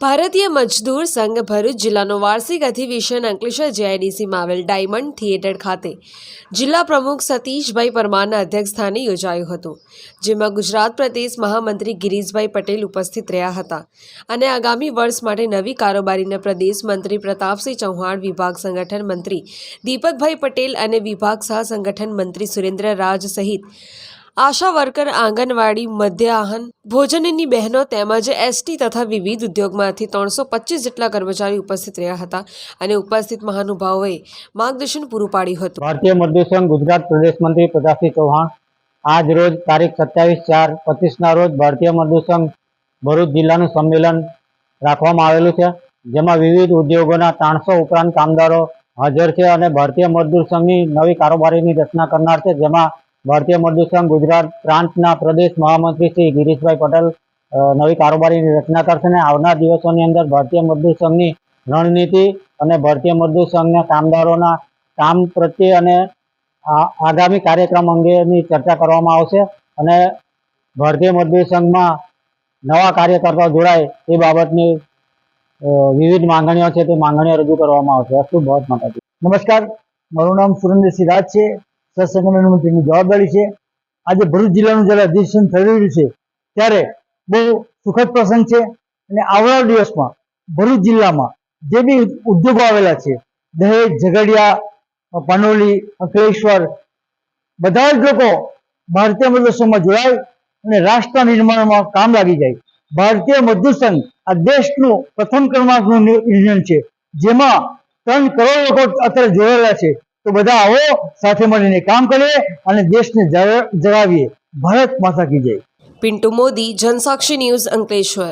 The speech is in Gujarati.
ભારતીય મજદૂર સંઘ ભરૂચ જિલ્લાનો વાર્ષિક અધિવેશન અંકલેશ્વર જેઆઈડીસીમાં આવેલ ડાયમંડ થિયેટર ખાતે જિલ્લા પ્રમુખ સતીશભાઈ પરમારના અધ્યક્ષસ્થાને યોજાયું હતું, જેમાં ગુજરાત પ્રદેશ મહામંત્રી ગિરીશભાઈ પટેલ ઉપસ્થિત રહ્યા હતા અને આગામી વર્ષ માટે નવી કારોબારીના પ્રદેશ મંત્રી પ્રતાપસિંહ ચૌહાણ, વિભાગ સંગઠન મંત્રી દીપકભાઈ પટેલ અને વિભાગ સહ સંગઠન મંત્રી સુરેન્દ્ર રાજ સહિત આશા વર્કર આંગણવાડી, મધ્યાહન ભોજનની બહેનો તેમજ એસટી તથા વિવિધ ઉદ્યોગમાંથી ત્રણસો પચીસ જેટલા કર્મચારી ઉપસ્થિત રહ્યા હતા અને ઉપસ્થિત મહાનુભાવોએ માર્ગદર્શન પૂરું પાડ્યું હતું. ભારતીય મધ્યસન ગુજરાત પ્રદેશ મંત્રી પ્રતાપસિંહ ચૌહાણ આજ રોજ તારીખ સત્યાવીસ ચાર પચીસના રોજ ભારતીય મધ્યસન ભરૂચ જિલ્લાનું સંમેલન રાખવામાં આવેલું છે, જેમાં વિવિધ ઉદ્યોગોના ત્રણસો ઉપરાંત કામદારો હાજર છે અને ભારતીય મજદૂર સંઘની નવી કારોબારીની રચના કરનાર છે, જેમાં ભારતીય મજદૂર સંઘ ગુજરાત પ્રાંતના પ્રદેશ મહામંત્રી શ્રી ગિરીશભાઈ પટેલ નવી કારોબારીની રચના કરશે અને આવનાર દિવસોની અંદર ભારતીય મજદૂર સંઘની રણનીતિ અને ભારતીય મજદૂર સંઘના કામદારોના કામ પ્રત્યે અને આગામી કાર્યક્રમ અંગેની ચર્ચા કરવામાં આવશે અને ભારતીય મજદૂર સંઘમાં નવા કાર્યકર્તાઓ જોડાય એ બાબતની વિવિધ માંગણીઓ છે તે માંગણીઓ રજૂ કરવામાં આવશે. અસ્તુ બહુ માતાજી. નમસ્કાર. મારું નામ સુરેન્દ્રસિંહ રાજ છે. સહસંગઠન મંત્રીની જવાબદારી છે. આજે ભરૂચ જિલ્લાનું જ્યારે અધિવેશન થઈ રહ્યું છે, ત્યારે બહુ સુખદ પ્રસંગ છે અને આવનાર દિવસમાં ભરૂચ જિલ્લામાં જે બી ઉદ્યોગો આવેલા છે, દહેજ, ઝઘડિયા, પાનોલી અંકલેશ્વર બધા જ લોકો ભારતીય મજૂર સંઘમાં જોડાય અને રાષ્ટ્ર નિર્માણમાં કામ લાગી જાય. ભારતીય મજદૂર સંઘ આ દેશનું પ્રથમ ક્રમાંકનું યુનિયન છે, જેમાં ત્રણ કરોડ લોકો અત્યારે જોડાયેલા છે. તો બધા આવો, સાથે મળીને કામ કરીએ અને દેશને જગાવીએ ભારત માતા કી જય. પિન્ટુ મોદી, જનસાક્ષી ન્યૂઝ અંકલેશ્વર.